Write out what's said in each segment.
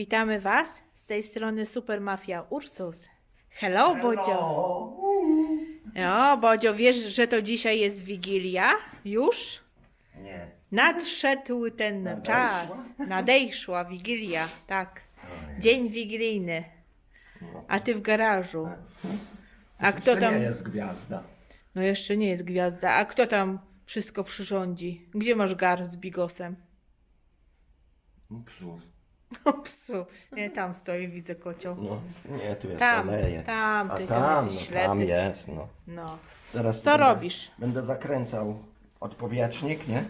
Witamy Was z tej strony Super Mafia Ursus. Hello, Bodzio. O, Bodzio, wiesz, że to dzisiaj jest Wigilia? Już? Nie. Nadszedł ten Nadejszła? czas. Nadejszła Wigilia, tak. Dzień wigilijny. A ty w garażu. A kto Jeszcze tam? nie jest gwiazda. No jeszcze nie jest gwiazda. A kto tam wszystko przyrządzi? Gdzie masz gar z bigosem? Psów. O psu. Nie, tam stoi, widzę kocioł. No, nie, tu jest Tam, aleje. tam, A ty tam tam, jesteś no, tam ślepy. jest, no. No. Teraz Co będę- robisz? Będę zakręcał odpowietrznik, nie?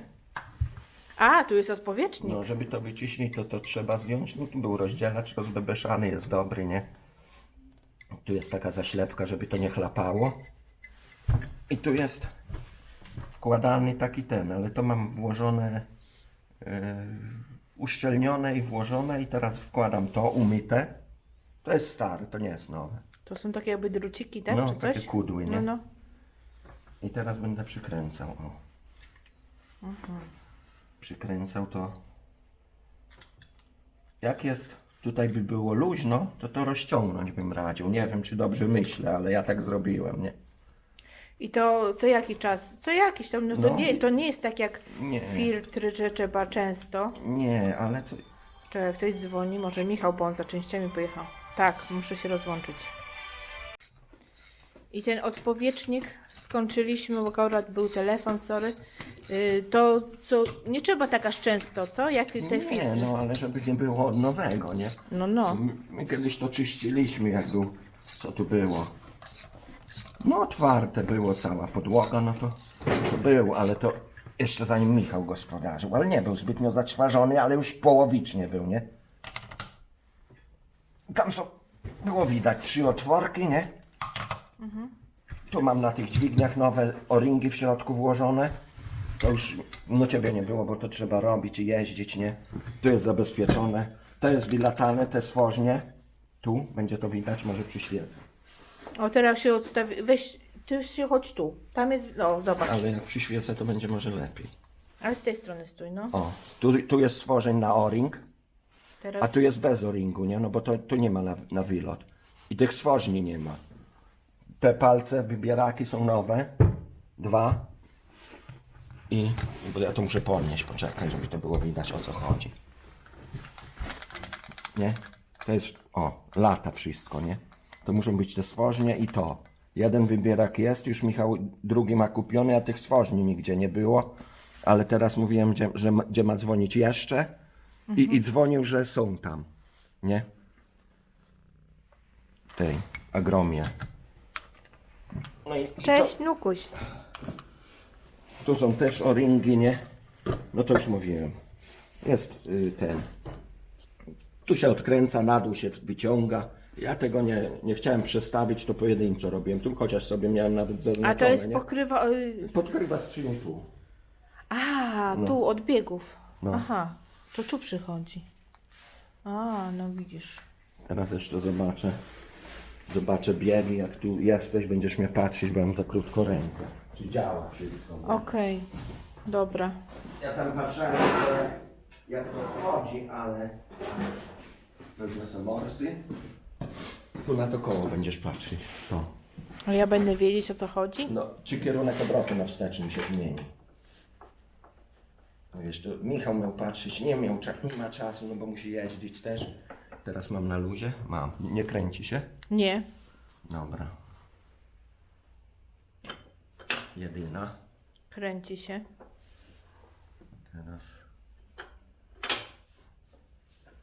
A, tu jest odpowietrznik. No, żeby to wyciśnić, to to trzeba zdjąć. No, tu był rozdzielacz rozbebeszany, jest dobry, nie? Tu jest taka zaślepka, żeby to nie chlapało. I tu jest wkładany taki ten, ale to mam włożone, e, uszczelnione i włożone i teraz wkładam to, umyte. To jest stare, to nie jest nowe. To są takie jakby druciki, tak? No, Czy coś? takie kudły, nie? No, no. I teraz będę przykręcał. O. Przykręcał to. Jak jest tutaj by było luźno, to to rozciągnąć bym radził. Nie wiem, czy dobrze myślę, ale ja tak zrobiłem, nie? I to co jaki czas? Co jakiś tam, no to, No. nie, to nie jest tak jak Nie. filtry, że trzeba często. Nie, ale co... Czy ktoś dzwoni, może Michał, bo on za częściami pojechał. Tak, muszę się rozłączyć. I ten odpowietrznik skończyliśmy, bo akurat był telefon, sorry. Yy, to co, nie trzeba tak aż często, co? Jak te Nie, filtry. no ale żeby nie było od nowego, nie? No, no. My, my kiedyś to czyściliśmy, jak był... Co tu było? No otwarte było cała podłoga, no to, był, ale to jeszcze zanim Michał gospodarzył, ale nie był zbytnio zaćwarzony, ale już połowicznie był, nie? Tam są, było widać trzy otworki, nie? Tu mam na tych dźwigniach nowe o-ringi w środku włożone. To już, no ciebie nie było, bo to trzeba robić i jeździć, nie? Tu jest zabezpieczone. To jest wylatane, te stworznie. Tu, będzie to widać, może przyświecę. O, teraz się odstawi. Weź, ty się chodź tu. Tam jest, no zobacz. Ale jak przyświecę, to będzie może lepiej. Ale z tej strony stój, no. O, tu, tu jest stworzeń na o-ring, Teraz. a tu jest bez o-ringu, nie? No bo to, tu nie ma na, na wylot. I tych stworzni nie ma. Te palce, wybieraki są nowe. Dwa. I, bo ja to muszę podnieść, poczekaj, żeby to było widać o co chodzi. Nie? To jest, o, lata wszystko, nie? To muszą być te stworznie i to. Jeden wybierak jest, już Michał drugi ma kupiony, a tych stworzni nigdzie nie było. Ale teraz mówiłem, gdzie, że ma, gdzie ma dzwonić jeszcze. I, I dzwonił, że są tam. Nie? W tej agromie. No i, i to, Cześć, Nukuś. tu są też o-ringi, nie? No to już mówiłem. Jest y, ten. Tu się odkręca, na dół się wyciąga. Ja tego nie, nie chciałem przestawić, to pojedynczo robiłem. Tu chociaż sobie miałem nawet zaznaczone, A to jest nie? pokrywa. y, Podkrywa skrzynię tu. A, tu od biegów. No. Aha, to tu przychodzi. A, no widzisz. Teraz jeszcze zobaczę. Zobaczę biegi, jak tu jesteś, będziesz mnie patrzeć, bo mam za krótko rękę. Czy działa wszystko. Okej, dobra. Ja tam patrzyłem, że jak to wchodzi, ale wezmę sobie morsy. Tu na to koło będziesz patrzeć. To. A ja będę wiedzieć o co chodzi? No, czy kierunek obrotu na wstecznym się zmieni. No wiesz, to Michał miał patrzeć, nie miał, cza- nie ma czasu, no bo musi jeździć też. Teraz mam na luzie? Mam. Nie kręci się? Nie. Dobra. Jedyna. Kręci się. Teraz.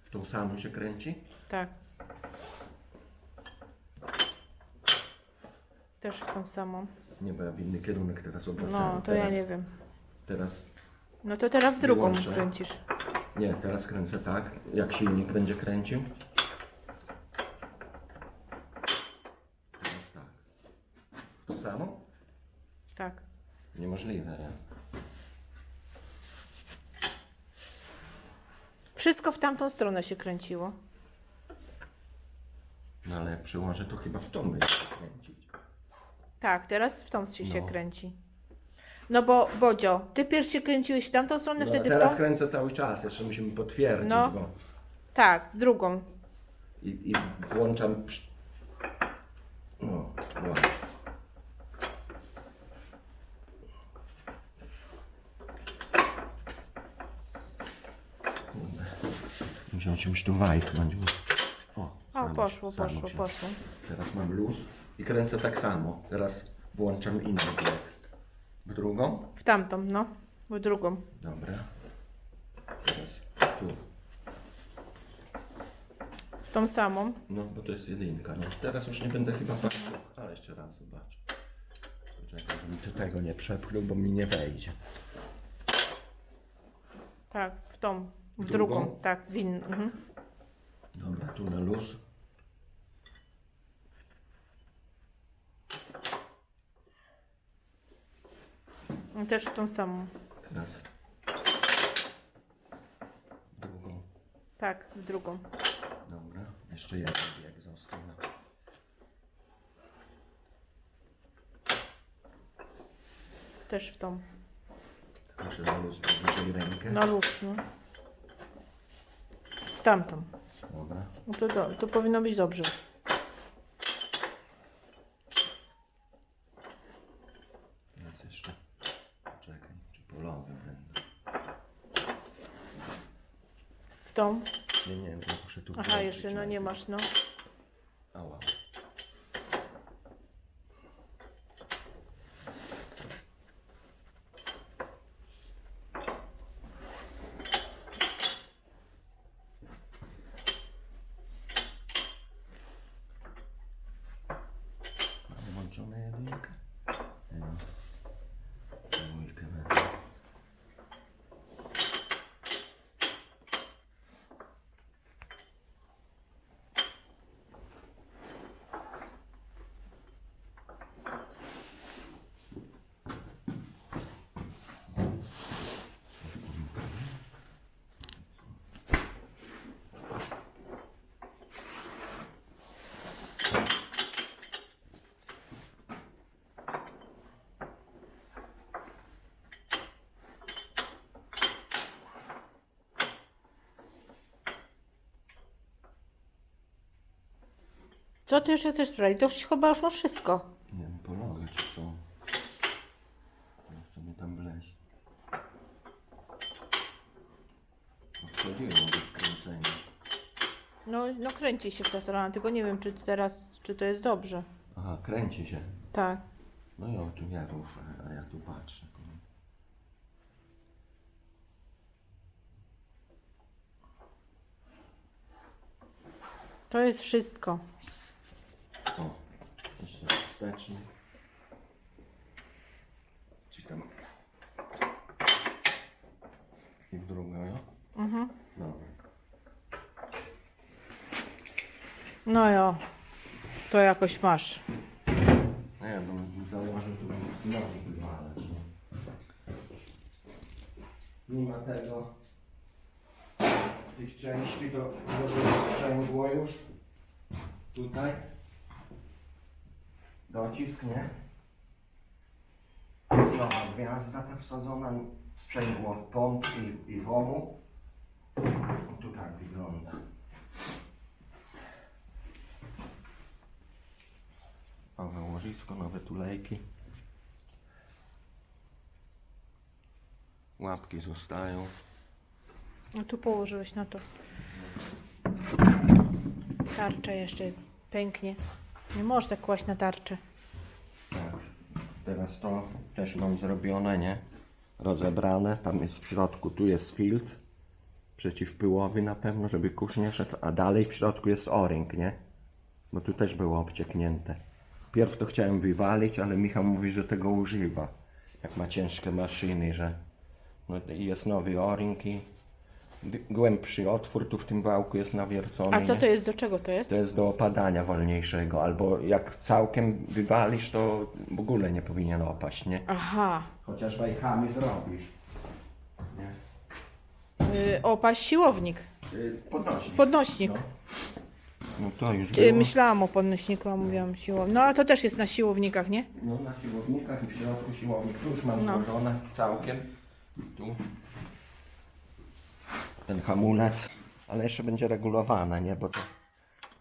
W tą samą się kręci? Tak. Też w tą samą. Nie, bo ja w inny kierunek teraz obracam. No, to teraz, ja nie wiem. Teraz, No to teraz w drugą Wyłączę. kręcisz. nie, teraz kręcę tak, jak silnik będzie kręcił. Teraz tak. To samo? Tak. Niemożliwe, nie? Wszystko w tamtą stronę się kręciło. No ale jak przyłożę, to chyba w tą będzie się kręcić. Tak, teraz w tą się, się No. kręci. No bo, Bodzio, ty pierw się kręciłeś w tamtą stronę, No, wtedy w teraz tą? kręcę cały czas, jeszcze musimy potwierdzić, No. bo Tak, w drugą. I, i włączam. przy- No, właśnie. Kurde. Musiał się już tu wajchnąć. bo- O, O, samo poszło, samo poszło, się. poszło. Teraz mam luz i kręcę tak samo. Teraz włączam inny blok. W drugą? W tamtą, no. W drugą. Dobra. Teraz tu. W tą samą. No, bo to jest jedynka. No. Teraz już nie będę chyba patrzył, ale jeszcze raz zobacz. Poczekaj, żebym tu tego nie przepchnął, bo mi nie wejdzie. Tak, w tą. W Drugą? drugą. Tak, w inną. Mhm. Dobra, tu na luz. Też w tą samą. Teraz drugą. Tak, w drugą. Dobra, jeszcze jeden bieg został. Też w tą. Muszę na luz powyżej rękę. Na luz, no. W tamtą. Dobra. No to, do, to powinno być dobrze. Teraz jeszcze. Poczekaj, czy polowy będę. W tą. Nie, nie, no muszę tu Aha, włączyć jeszcze, no nie najpierw. masz, no. Ała. Mam włączone jedynkę? Nie mam. Dwójkę będę. Co ty jeszcze chcesz sprawdzić? To już chyba już masz wszystko. Nie wiem, polowe czy są. Nie chcę mnie tam wleźć. Wchodziło do skręcenia. No, no kręci się w tę stronę, tylko nie wiem, czy teraz, czy to jest dobrze. Aha, kręci się. Tak. No i o, tu ja ruszę, a ja tu patrzę. To jest wszystko. O, jeszcze. Czy tam... I w drugą, jo? Mhm. Dobra. No jo. To jakoś masz. No ja bym założył, to bym znowu wywalać. Nie? Nie ma tego. Tych części do złożenia sprzęgło już. Tutaj. Docisk, nie? Nowa gwiazda ta wsadzona, sprzęgło pomp i, i womu. I tu tak wygląda. Nowe łożysko, nowe tulejki. Łapki zostają. No tu położyłeś na to. Tarcza jeszcze pęknie. Nie można kłaść na tarczę. Tak. Teraz to też mam zrobione, nie? Rozebrane. Tam jest w środku, tu jest filc przeciwpyłowy na pewno, żeby kurz nie szedł, a dalej w środku jest o-ring, nie? Bo tu też było obcieknięte. Pierw to chciałem wywalić, ale Michał mówi, że tego używa. Jak ma ciężkie maszyny, że no, i jest nowy o-ring i głębszy otwór tu w tym wałku jest nawiercony. A co nie? to jest? Do czego to jest? To jest do opadania wolniejszego, albo jak całkiem wywalisz, to w ogóle nie powinien opaść, nie? Aha. Chociaż wajchami zrobisz. Nie? Yy, opa, siłownik. Yy, Podnośnik. Podnośnik. No. No to już Yy, było. myślałam o podnośniku, a mówiłam siłownik. No a to też jest na siłownikach, nie? No na siłownikach i w środku siłownik. Tu już mam No. złożone całkiem. Tu. Ten hamulec. ale jeszcze będzie regulowane, nie? Bo to,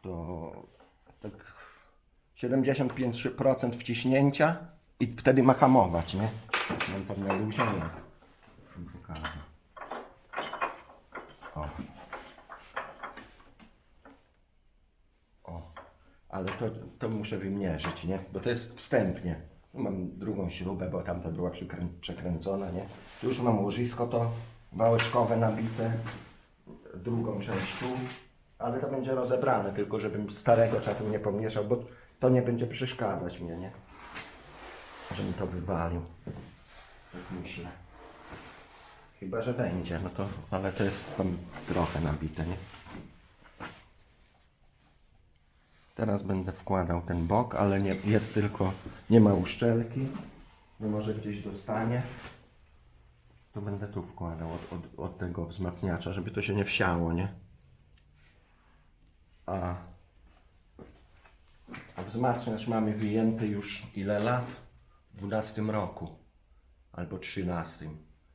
to tak 75% wciśnięcia i wtedy ma hamować, nie? Mam luzie, nie? Pokażę. O. O. Ale to, to muszę wymierzyć, nie? Bo to jest wstępnie. Tu mam drugą śrubę, bo tamta była przekręcona, nie? Tu już mam łożysko to wałeczkowe nabite, drugą część tu, ale to będzie rozebrane, tylko żebym starego czasem nie pomieszał, bo to nie będzie przeszkadzać mnie, nie? Żebym to wywalił. Tak myślę. Chyba, że będzie, no to, ale to jest tam trochę nabite, nie? Teraz będę wkładał ten bok, ale nie, jest tylko, nie ma uszczelki, no może gdzieś dostanie. To będę tu wkładał od, od, od tego wzmacniacza, żeby to się nie wsiało, nie? A, a wzmacniacz mamy wyjęty już ile lat? W 12 roku albo 13.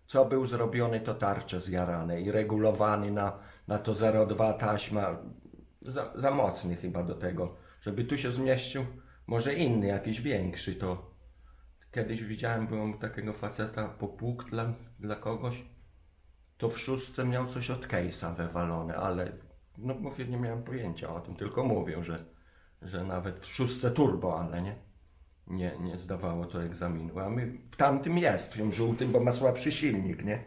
Co był zrobiony, to tarcze zjarane i regulowany na, na to 0,2 taśma. Za, za mocny chyba do tego, żeby tu się zmieścił. Może inny, jakiś większy to. Kiedyś widziałem, byłem takiego faceta po dla, dla kogoś. To w szóstce miał coś od case'a wywalone, ale no mówię, nie miałem pojęcia o tym, tylko mówią, że, że nawet w szóstce turbo, ale nie nie, nie zdawało to egzaminu. A my w tamtym jest, w tym żółtym, bo ma słabszy silnik, nie?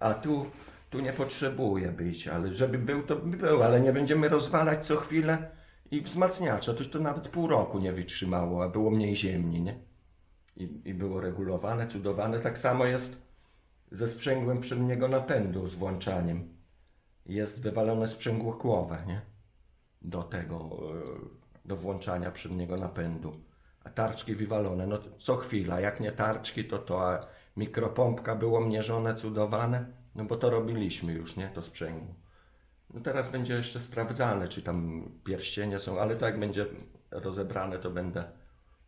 A tu, tu nie potrzebuje być, ale żeby był, to by był, ale nie będziemy rozwalać co chwilę i wzmacniacza. To, to nawet pół roku nie wytrzymało, a było mniej ziemni, nie? I, I było regulowane, cudowane. Tak samo jest ze sprzęgłem przedniego napędu z włączaniem. Jest wywalone sprzęgło kłowe, nie? do tego, e, do włączania przedniego napędu. A tarczki wywalone, no co chwila, jak nie tarczki, to to, a mikropompka było mierzone, cudowane, no bo to robiliśmy już, nie, to sprzęgło. No teraz będzie jeszcze sprawdzane, czy tam pierścienie są, ale tak będzie rozebrane, to będę,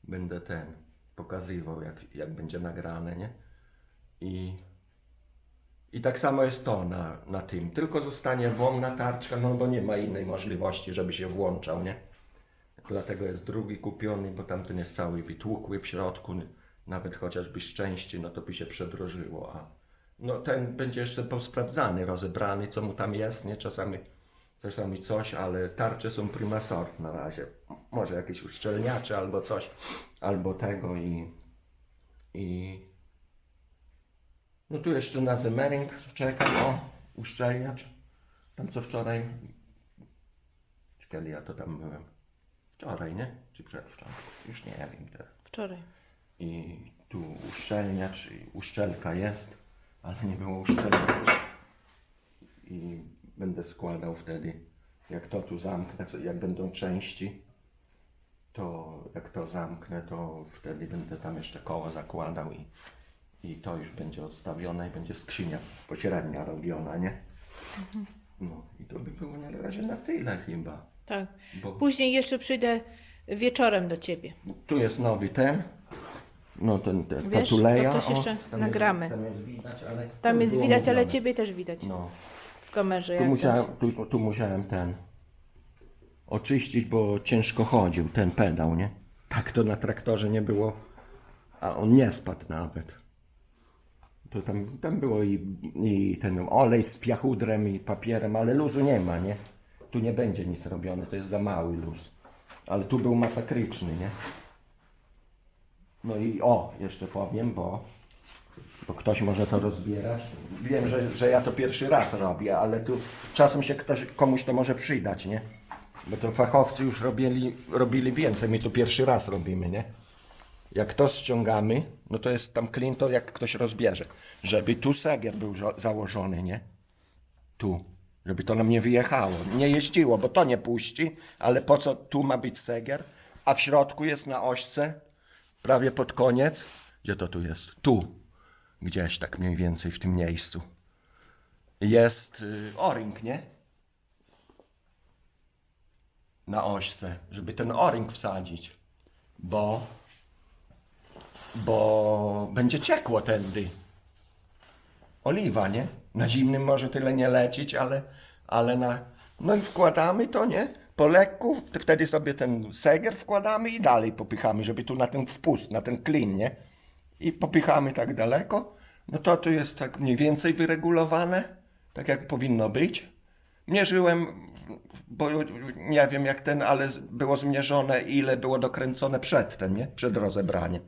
będę ten pokazywał, jak, jak będzie nagrane, nie? I, i tak samo jest to na, na tym. Tylko zostanie włomna tarczka, no bo nie ma innej możliwości, żeby się włączał, nie? Dlatego jest drugi kupiony, bo tamten jest cały wytłukły w środku. Nawet chociażby szczęście, no to by się przedrożyło. A no ten będzie jeszcze posprawdzany, rozebrany, co mu tam jest, nie? Czasami, czasami coś, ale tarcze są prima sort na razie. Może jakieś uszczelniacze albo coś, albo tego i... i no tu jeszcze na Zemering czekam, o, uszczelniacz. Tam co wczoraj, kiedy ja to tam byłem? Wczoraj, nie? Czy przedwczoraj? Już nie wiem teraz. Wczoraj. I tu uszczelniacz, i uszczelka jest, ale nie było uszczelniacz. I będę składał wtedy, jak to tu zamknę, co- jak będą części, to jak to zamknę, to wtedy będę tam jeszcze koło zakładał i, i to już będzie odstawione i będzie skrzynia pośrednia robiona, nie? No i to by było na razie na tyle chyba. Tak. Bo... Później jeszcze przyjdę wieczorem do ciebie. Tu jest nowy ten. No ten, ten Wiesz, tuleja. to coś o, jeszcze tam nagramy. Jest, tam jest widać, ale. Tam jest widać, ale ciebie też widać No. Kamerze. Tu Jak musiałem, tu, tu musiałem ten oczyścić, bo ciężko chodził ten pedał, nie? Tak to na traktorze nie było, a on nie spadł nawet. To tam, tam było i, i ten olej z piachudrem i papierem, ale luzu nie ma, nie? Tu nie będzie nic robione, to jest za mały luz. Ale tu był masakryczny, nie? No i o, jeszcze powiem, bo, bo ktoś może to rozbierać. Wiem, że, że ja to pierwszy raz robię, ale tu czasem się ktoś, komuś to może przydać, nie? Bo to fachowcy już robili, robili więcej, my tu pierwszy raz robimy, nie? Jak to ściągamy, no to jest tam klin, to jak ktoś rozbierze. Żeby tu segier był żo- założony, nie? Tu. Żeby to nam nie wyjechało. Nie jeździło, bo to nie puści, ale po co tu ma być segier? A w środku jest na ośce, prawie pod koniec. Gdzie to tu jest? Tu. Gdzieś tak mniej więcej w tym miejscu. Jest y, o-ring, nie? Na ośce, żeby ten o-ring wsadzić. Bo bo będzie ciekło tędy. Oliwa, nie? Na zimnym może tyle nie lecieć, ale, ale na, No i wkładamy to, nie? Po lekku, wtedy sobie ten seger wkładamy i dalej popychamy, żeby tu na ten wpust, na ten klin, nie? I popychamy tak daleko. No to tu jest tak mniej więcej wyregulowane, tak jak powinno być. Mierzyłem, bo nie wiem jak ten, ale było zmierzone, ile było dokręcone przedtem, nie? Przed rozebraniem.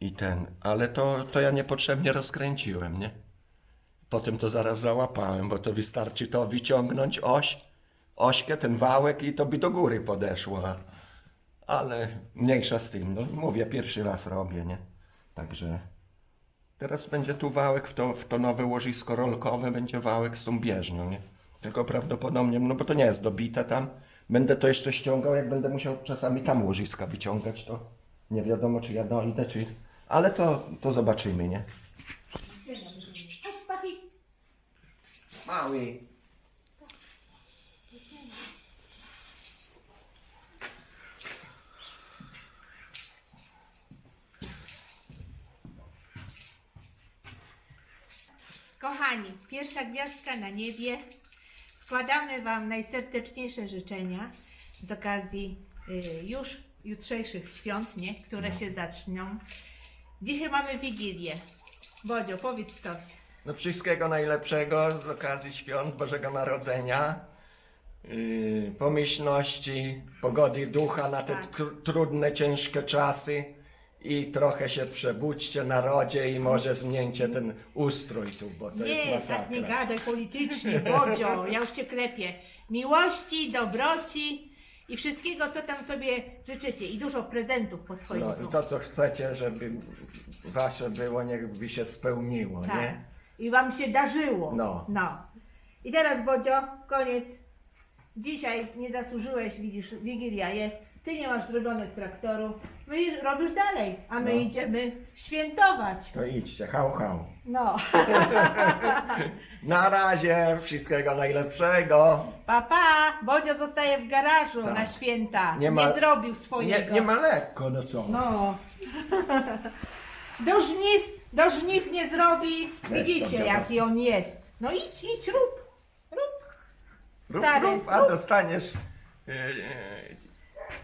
I ten, ale to, to ja niepotrzebnie rozkręciłem, nie? Potem to zaraz załapałem, bo to wystarczy to wyciągnąć oś, ośkę, ten wałek i to by do góry podeszło. Ale mniejsza z tym, no mówię, pierwszy raz robię, nie? Także teraz będzie tu wałek w to, w to nowe łożysko rolkowe, będzie wałek z tą bieżnią, nie? Tylko prawdopodobnie, no bo to nie jest dobite tam. Będę to jeszcze ściągał, jak będę musiał czasami tam łożyska wyciągać, to nie wiadomo, czy ja dojdę, czy... Ale to, to zobaczymy, nie? Mały. Pierwsza gwiazdka na niebie. Składamy Wam najserdeczniejsze życzenia z okazji y, już jutrzejszych świąt, nie? które się zaczną. Dzisiaj mamy Wigilię. Bodzio, powiedz coś. No wszystkiego najlepszego z okazji świąt Bożego Narodzenia. Yy, pomyślności, pogody ducha na te Tak. tr- trudne, ciężkie czasy i trochę się przebudźcie narodzie i może zmieńcie ten ustrój tu, bo to Nie, jest tak nie masakra. gadaj politycznie, Bodzio, ja już Cię klepię. Miłości, dobroci i wszystkiego, co tam sobie życzycie. I dużo prezentów pod No choinką. i to co chcecie, żeby wasze było, niech by się spełniło, Tak. nie? I wam się darzyło. No. no. I teraz, Bodzio, koniec. Dzisiaj nie zasłużyłeś, widzisz, Wigilia jest. Ty nie masz zrobionych traktorów. My robisz dalej, a my No. idziemy świętować. To idźcie, hał, hał. No. Na razie, wszystkiego najlepszego. Papa, pa. Bodzio zostaje w garażu Tak. na święta. Nie, Nie ma- zrobił Nie, swojego. nie ma lekko, no co? No. Do żniw, do żniw nie zrobi. Weź Widzicie, tam jaki on jest. No idź, idź, rób. Rób. Rób, Stary, rób, a dostaniesz yy, yy,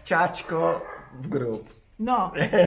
ciaćko w grób. No.